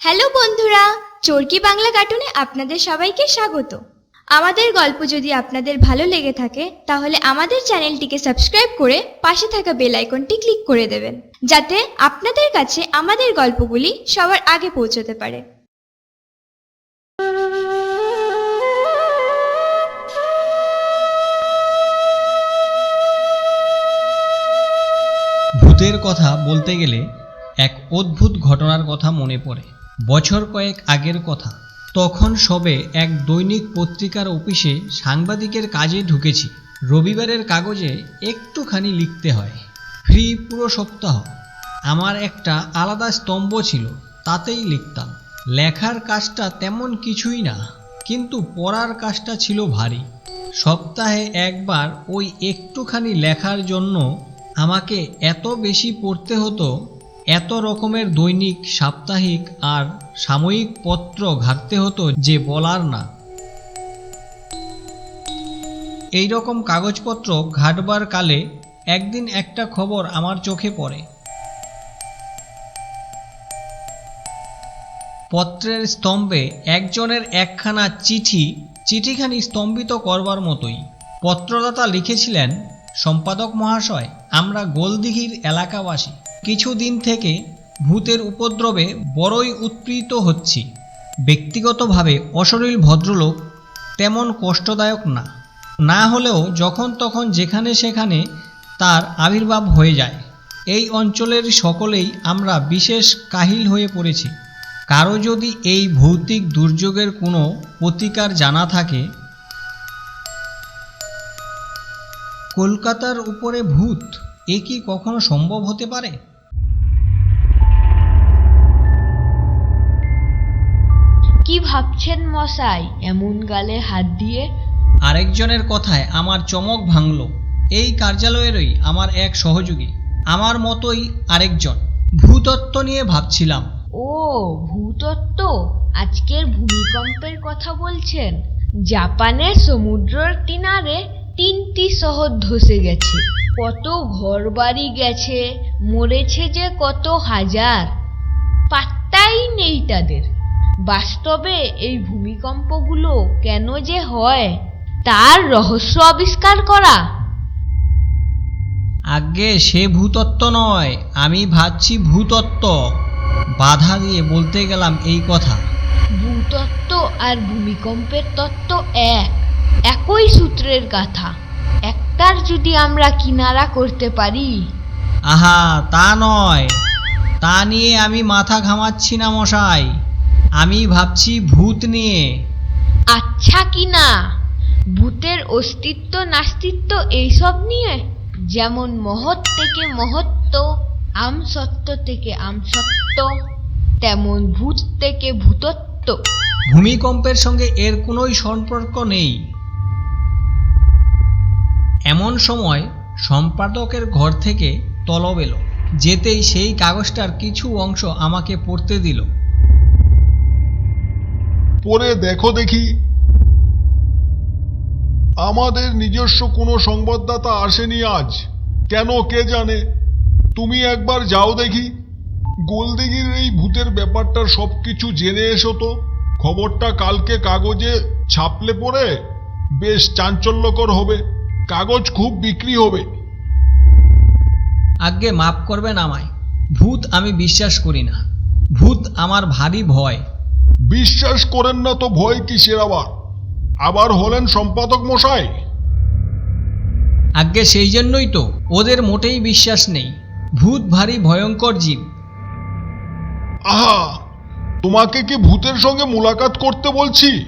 Hello বন্ধুরা, চরকি বাংলা কার্টুনে আপনাদের সবাইকে স্বাগত। আমাদের গল্প যদি আপনাদের ভালো লেগে থাকে, তাহলে আমাদের চ্যানেলটিকে সাবস্ক্রাইব করে পাশে থাকা বেল আইকনটি ক্লিক করে দেবেন, যাতে আপনাদের কাছে আমাদের গল্পগুলি সবার আগে পৌঁছতে পারে। ভূতের কথা বলতে গেলে এক অদ্ভুত ঘটনার কথা মনে পড়ে। বছর কয়েক আগের কথা। তখন সবে এক দৈনিক পত্রিকার অফিসে সাংবাদিকের কাজে ঢুকেছি। রবিবারের কাগজে একটুখানি লিখতে হয়। ফ্রি পুরো সপ্তাহ। আমার একটা আলাদা স্তম্ভ ছিল, তাতেই লিখতাম। লেখার কাজটা তেমন কিছুই না, কিন্তু পড়ার কাজটা ছিল ভারী। সপ্তাহে একবার ওই একটুখানি লেখার জন্য আমাকে এত বেশি পড়তে হতো এত রকমের দৈনিক, সাপ্তাহিক আর সাময়িক পত্র ঘাটতে হতো যে বলার না। এই রকম কাগজপত্র ঘাটবার কালে একদিন একটা খবর আমার চোখে পড়ে। পত্রের স্তম্ভে একজনের একখানা চিঠি, চিঠিখানি স্তম্ভিত করবার মতোই। পত্রদাতা লিখেছিলেন, সম্পাদক মহাশয়, আমরা গোলদিঘির এলাকাবাসী। কিছুদিন থেকে ভূতের উপদ্রবে বড়ই উৎপীড়িত হচ্ছি। ব্যক্তিগতভাবে অশরীর ভদ্রলোক তেমন কষ্টদায়ক না। না হলেও যখন তখন যেখানে সেখানে তার আবির্ভাব হয়ে যায়। এই অঞ্চলের সকলেই আমরা বিশেষ কাহিল হয়ে পড়েছি। কারও যদি এই ভৌতিক দুর্যোগের কোনো প্রতিকার জানা থাকে, কলকাতার উপরে ভূত এ কি কখনো সম্ভব হতে পারে? কি ভাবছেন মশাই? এমন গালে হাত দিয়ে? আরেকজনের কথায় আমার চমক ভাঙল। এই কার্যালয়েরই আমার এক সহযোগী। আমার মতোই আরেকজন। ভূতত্ত্ব নিয়ে ভাবছিলাম। ও ভূতত্ত্ব? আজকের ভূমিকম্পের কথা বলছেন। জাপানের সমুদ্রের কিনারে তিনটি শহর ধসে গেছে। কত ঘরবাড়ি গেছে মরেছে যে কত হাজার। পাত্তাই নেই তাদের। বাস্তবে এই ভূমিকম্পগুলো কেন যে হয় তার রহস্য আবিষ্কার করা। আগে সে ভূতত্ত্ব নয়। আমি ভাবছি ভূতত্ত্ব। বাধা দিয়ে বলতে গেলাম এই কথা। ভূতত্ত্ব আর ভূমিকম্পের তত্ত্ব এক। একই সূত্রের কথা। একটার যদি আমরা কিনারা করতে পারি। আহা তা নয়। তা নিয়ে আমি মাথা ঘামাচ্ছি না মশাই। আমি ভাবছি ভূত নিয়ে। আচ্ছা কি না? ভূতের অস্তিত্ব নাস্তিত্ব এইসব নিয়ে? যেমন মহৎ থেকে মহত্ব আমসত্ব থেকে আমসত্ব তেমন ভূত থেকে ভূতত্ব। ভূমিকম্পের সঙ্গে এর কোনোই সম্পর্ক নেই। এমন সময় সম্পাদকের ঘর থেকে তলব এলো যেতেই সেই কাগজটার কিছু অংশ আমাকে পড়তে দিল। পরে দেখো দেখি। আমাদের নিজস্ব কোনো সংবাদদাতা আসেনি আজ। কেন কে জানে? তুমি একবার যাও দেখি। গোলদিগির এই ভূতের ব্যাপারটার সব কিছু জেনে এসো তো। খবরটা কালকে কাগজে ছাপলে পরে বেশ চাঞ্চল্যকর হবে। কাগজ খুব বিক্রি হবে। আজ্ঞে, মাফ করবেন আমায়। ভূত আমি বিশ্বাস করি না। ভূত আমার ভারী ভয়। বিশ্বাস করেন না তো ভয় কিসের আবার? আবার হলেন সম্পাদক মশাই? আজ্ঞে সেই জন্যই তো ওদের মোটেই বিশ্বাস নেই। ভূত ভারী ভয়ঙ্কর জীব। আহা তোমাকে কি ভূতের সঙ্গে মুলাকাত করতে বলছি?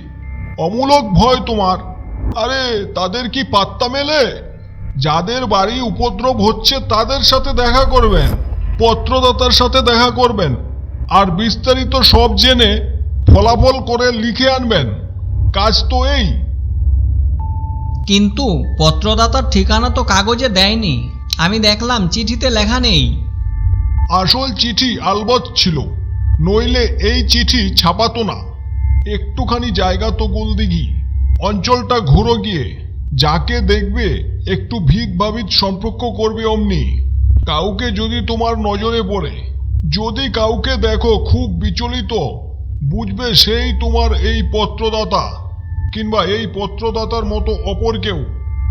অমূলক ভয় তোমার। আরে তাদের কি পাত্তা মেলে? যাদের বাড়ি উপদ্রব হচ্ছে তাদের সাথে দেখা করবেন পত্রদাতার সাথে দেখা করবেন। আর বিস্তারিত সব জেনে ফলাফল করে লিখে আনবেন। কাজ তো এই। কিন্তু পত্রদাতার ঠিকানা তো কাগজে দেয়নি। আমি দেখলাম চিঠিতে লেখা নেই। আসল চিঠি আলবৎ ছিল। নইলে এই চিঠি ছাপাতো না। একটুখানি জায়গা তো গোলদিঘি অঞ্চলটা ঘুরো গিয়ে। যাকে দেখবে একটু ভিক ভাবিত সম্পর্ক করবে অমনি। কাউকে যদি তোমার নজরে পড়ে। যদি কাউকে দেখো খুব বিচলিত বুঝবে সেই তোমার এই পত্রদাতা, কিংবা এই পত্রদাতার মতো অপর কেউ।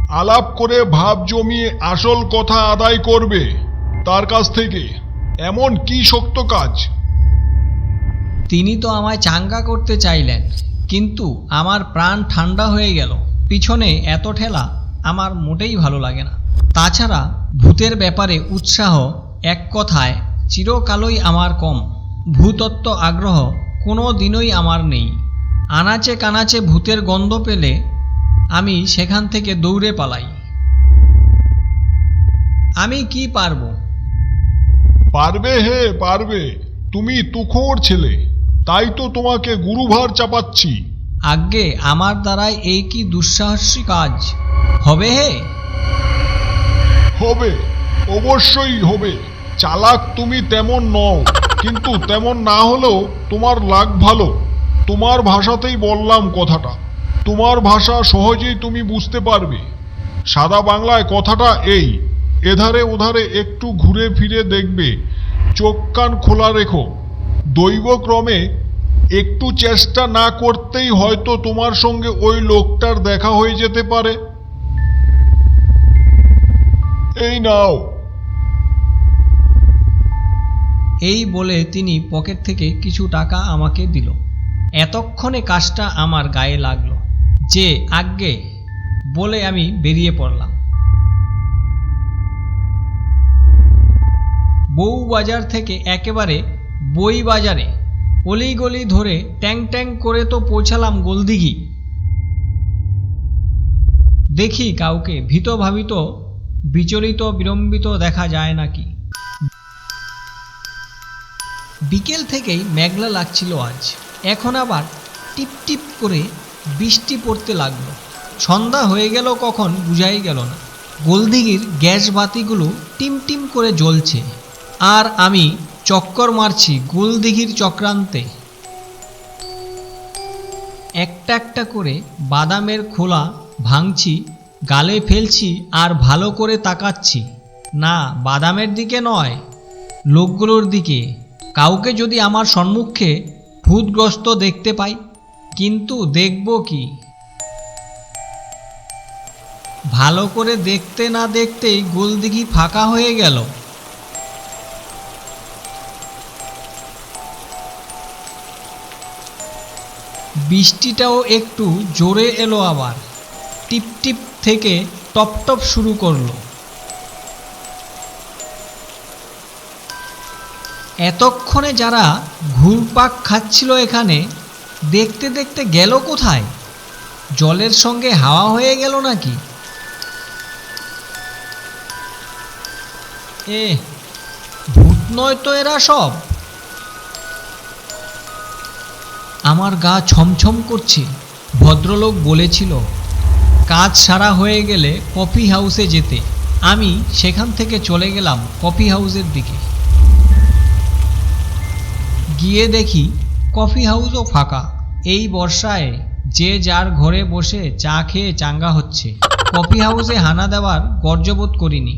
আলাপ করে ভাব জমিয়ে আসল কথা আদায় করবে তার কাছ থেকে। এমন কি শক্ত কাজ? তিনি তো আমায় চাঙ্গা করতে চাইলেন, কিন্তু আমার প্রাণ ঠান্ডা হয়ে গেল। পিছনে এত ঠেলা আমার মোটেই ভালো লাগে না। তাছাড়া ভূতের ব্যাপারে উৎসাহ এক কথায় চিরকালই আমার কম। ভূতত্ত্ব আগ্রহ কোনো দিনই আমার নেই। আনাচে কানাচে ভূতের গন্ধ পেলে আমি সেখান থেকে দৌড়ে পালাই। আমি কি পারব? পারবে হে পারবে। তুমি তুখোর ছেলে তাই তো তোমাকে গুরুভার চাপাচ্ছি। আজ্ঞে আমার দ্বারাই এই কি দুঃসাহসী কাজ? হবে হে? হবে অবশ্যই হবে। চালাক তুমি তেমন নও। কিন্তু তেমন না হলেও তোমার লাগ ভালো। তোমার ভাষাতেই বললাম কথাটা। তোমার ভাষা সহজেই তুমি বুঝতে পারবে। সাদা বাংলায় কথাটা এই, এধারে ওধারে একটু ঘুরে ফিরে দেখবে। চোখ কান খোলা রেখো। দৈবক্রমে একটু চেষ্টা না করতেই হয়তো তোমার সঙ্গে ওই লোকটার দেখা হয়ে যেতে পারে। এই নাও। এই বলে তিনি পকেট থেকে কিছু টাকা আমাকে দিল। এতক্ষণে কাজটা আমার গায়ে লাগল। যে আজ্ঞে বলে আমি বেরিয়ে পড়লাম। বউ বাজার থেকে একেবারে বই বাজারে অলিগলি ধরে ট্যাং ট্যাং করে তো পৌঁছালাম গোলদিঘি। দেখি কাউকে ভীত ভাবিত বিচলিত বিলম্বিত দেখা যায় নাকি। বিকেল থেকেই মেঘলা লাগছিল আজ। এখন আবার টিপ টিপ করে বৃষ্টি পড়তে লাগল। সন্ধ্যা হয়ে গেল কখন বুঝাই গেল না। গোলদিঘির গ্যাস বাতিগুলো টিম টিম করে জ্বলছে। আর আমি চক্কর মারছি গোলদিঘির চক্রান্তে। একটা একটা করে বাদামের খোলা ভাঙছি, গালে ফেলছি আর ভালো করে তাকাচ্ছি। না, বাদামের দিকে নয়, লোকগুলোর দিকে। কাউকে যদি আমার সম্মুখে ভূতগ্রস্ত দেখতে পাই, কিন্তু দেখব কি? ভালো করে দেখতে না দেখতেই গোলদিঘি ফাঁকা হয়ে গেল। বৃষ্টিটাও একটু জোরে এলো আবার। টিপ টিপ থেকে টপ টপ শুরু করল। এতক্ষণে যারা ঘুরপাক খাচ্ছিল এখানে, দেখতে দেখতে গেল কোথায়? জলের সঙ্গে হাওয়া হয়ে গেল নাকি? এ, ভূত নয় তো এরা সব। আমার গা ছমছম করছে, ভদ্রলোক বলেছিল, কাজ সারা হয়ে গেলে কফি হাউসে যেতে। আমি সেখান থেকে চলে গেলাম কফি হাউসের দিকে। গিয়ে দেখি কফি হাউসও ফাঁকা। এই বর্ষায় যে যার ঘরে বসে চা খেয়ে চাঙ্গা হচ্ছে। কফি হাউসে হানা দেওয়ার গর্জবোধ করিনি।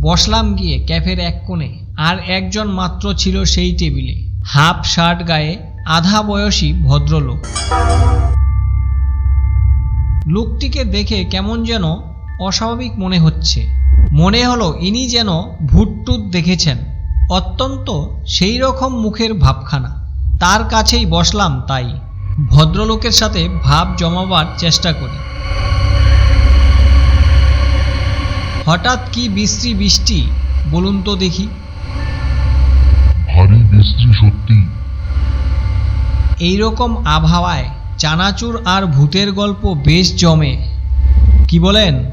বসলাম গিয়ে ক্যাফের এক কোণে, আর একজন মাত্র ছিল সেই টেবিলে। হাফ শার্ট গায়ে আধা বয়সী ভদ্রলোক। লোকটিকে দেখে কেমন যেন অস্বাভাবিক মনে হচ্ছে। মনে হলো ইনি যেন ভুটটুত দেখেছেন। অত্যন্ত সেই রকম মুখের ভাবখানা। তার কাছেই বসলাম তাই। ভদ্রলোকের সাথে ভাব জমাবার চেষ্টা করি। হঠাৎ কি বিশ্রী বৃষ্টি বলুন তো দেখি। ভারী বৃষ্টি সত্যি। এই রকম আবহাওয়ায় চানাচুর আর ভূতের গল্প বেশ জমে। কি বলেন?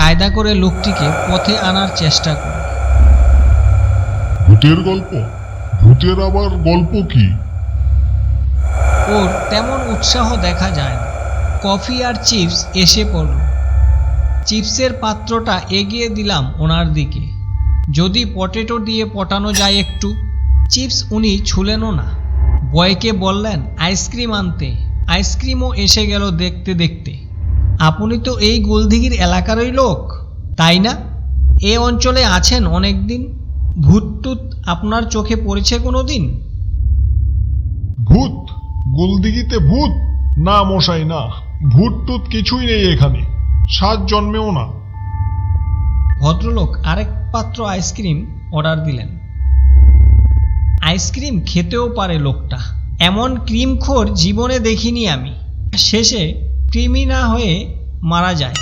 কায়দা করে লোকটিকে পথে আনার চেষ্টা করি। ভূতের গল্প? ভূতের আবার গল্প কি? ওর তেমন উৎসাহ দেখা যায় না। কফি আর চিপস এসে পড়ল। চিপসের পাত্রটা এগিয়ে দিলাম ওনার দিকে। যদি পটেটো দিয়ে পটানো যায় একটু? চিপস উনি ছুলেনও না। বয়কে বললেন আইসক্রিম আনতে। আইসক্রিমও এসে গেল দেখতে দেখতে। আপনি তো এই গোলদিঘির এলাকারই লোক তাই না? এ অঞ্চলে আছেন অনেক দিন ভূত টুত আপনার চোখে পড়েছে কোনো দিন ভূত গুলদিঘিতে ভূত? না মশাই না। ভূত টুত কিছুই নেই এখানে সাত জন্মেও না। ভদ্রলোক আরেক পাত্র আইসক্রিম অর্ডার দিলেন। আইসক্রিম খেতেও পারে লোকটা এমন ক্রিমখোর জীবনে দেখিনি আমি। শেষে ক্রিমি না হয়ে মারা যায়।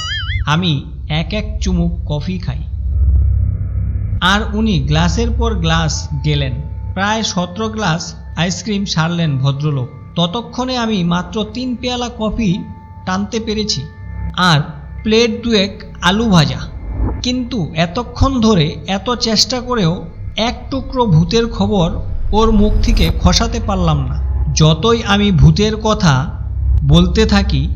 আমি এক এক চুমুক কফি খাই। আর উনি গ্লাসের পর গ্লাস গেলেন। প্রায় সতেরো গ্লাস আইসক্রিম সারলেন ভদ্রলোক। ততক্ষণে আমি মাত্র তিন পেয়ালা কফি টানতে পেরেছি। আর প্লেট দুয়েক আলু ভাজা। কিন্তু এতক্ষণ ধরে এত চেষ্টা করেও এক টুকরো ভূতের খবর ওর মুখ থেকে খসাতে পারলাম না। যতই আমি ভূতের কথা বলতে থাকি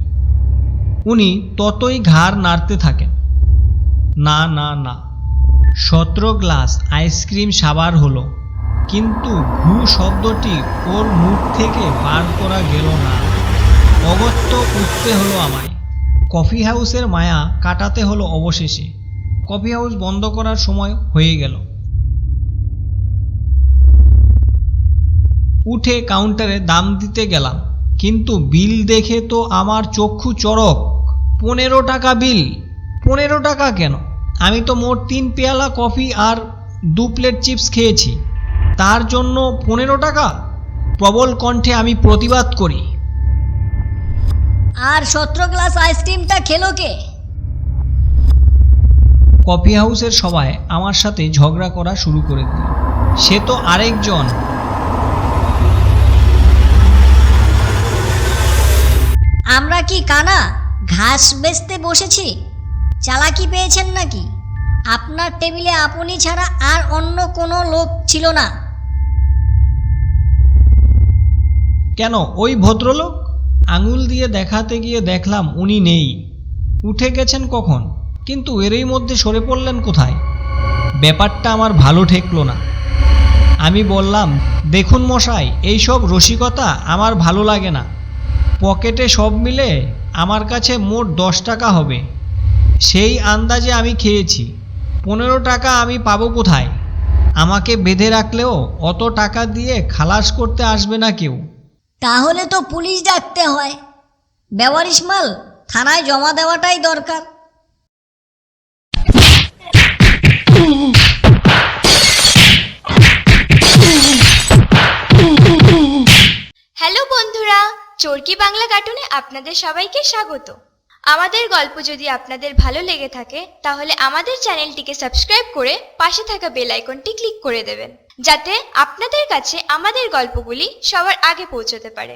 উনি ততই ঘাড় নাড়তে থাকেন। না না না, সতেরো গ্লাস আইসক্রিম সাবার হলো, কিন্তু ভূ শব্দটি ওর মুখ থেকে বার করা গেল না। অগত্য উঠতে হলো আমায়। কফি হাউসের মায়া কাটাতে হলো অবশেষে। কফি হাউস বন্ধ করার সময় হয়ে গেল। উঠে কাউন্টারে দাম দিতে গেলাম। কিন্তু বিল দেখে তো আমার চক্ষু চড়ক। পনেরো টাকা বিল। পনেরো টাকা কেন? আমি তো মোট তিন পেয়ালা কফি আর দু প্লেট চিপস খেয়েছি। তার জন্য পনেরো টাকা? প্রবল কণ্ঠে আমি প্রতিবাদ করি। আর সতেরো গ্লাস আইসক্রিমটা খেলো কে? কফি হাউসের সবাই আমার সাথে ঝগড়া করা শুরু করে দিল। সে তো আরেকজন। আমরা কি কানা ঘাস বেচতে বসেছি? চালাকি পেয়েছেন নাকি? আপনার টেবিলে আপনি ছাড়া আর অন্য কোনো লোক ছিল না। কেন? ওই ভদ্রলোক? আঙুল দিয়ে দেখাতে গিয়ে দেখলাম উনি নেই। উঠে গেছেন কখন? কিন্তু এরই মধ্যে সরে পড়লেন কোথায়? ব্যাপারটা আমার ভালো ঠেকলো না। আমি বললাম, দেখুন মশাই, এইসব রসিকতা আমার ভালো লাগে না। পকেটে সব মিলে আমার কাছে মোট দশ টাকা হবে। সেই আন্দাজে আমি খেয়েছি। পনেরো টাকা আমি পাবো কোথায়? আমাকে বেঁধে রাখলেও অত টাকা দিয়ে খালাস করতে আসবে না কেউ। তাহলে তো পুলিশ ডাকতে হয়। ব্যবহারিস মাল থানায় জমা দেওয়াটাই দরকার হ্যালো বন্ধুরা চরকি বাংলা কার্টুনে আপনাদের সবাইকে স্বাগত। আমাদের গল্প যদি আপনাদের ভালো লেগে থাকে, তাহলে আমাদের চ্যানেলটিকে সাবস্ক্রাইব করে পাশে থাকা বেল আইকনটি ক্লিক করে দেবেন, যাতে আপনাদের কাছে আমাদের গল্পগুলি সবার আগে পৌঁছতে পারে।